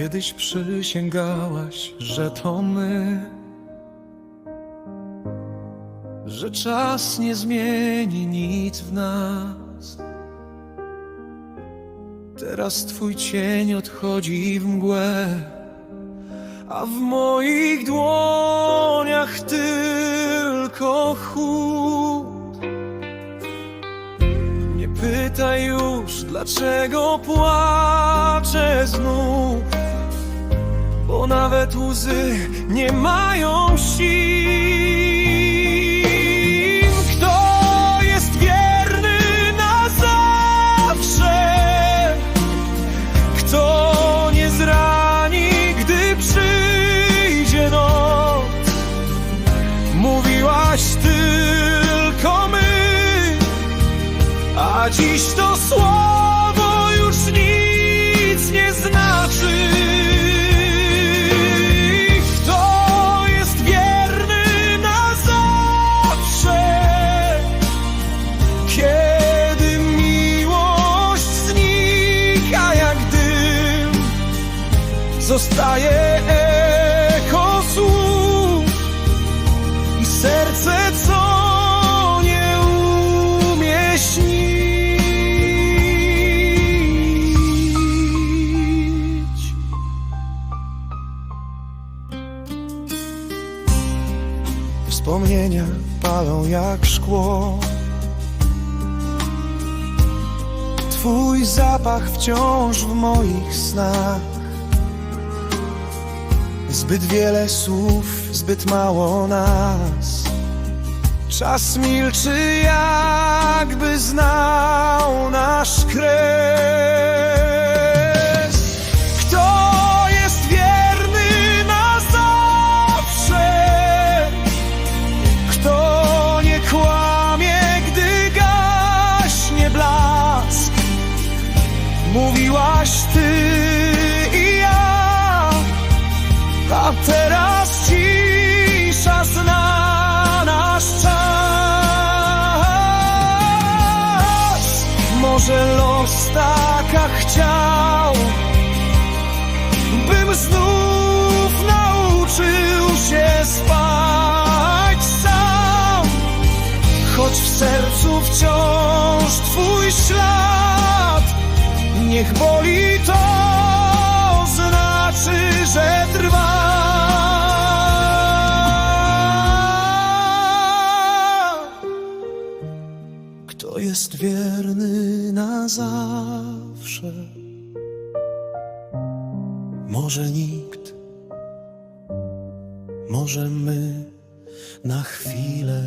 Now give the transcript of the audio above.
Kiedyś przysięgałaś, że to my, że czas nie zmieni nic w nas. Teraz twój cień odchodzi w mgłę, a w moich dłoniach tylko Nie pytaj już, dlaczego płaczę znów, bo nawet łzy nie mają sił. A dziś to słowo już nic nie znaczy. Kto jest wierny na zawsze? Kiedy miłość znika jak dym, zostaje Wspomnienia palą jak szkło. Twój zapach wciąż w moich snach. Zbyt wiele słów, zbyt mało nas. Czas milczy, jakby chciał, bym znów nauczył się spać sam. Choć w sercu wciąż twój ślad, niech boli wierny na zawsze? Może nikt, może my na chwilę.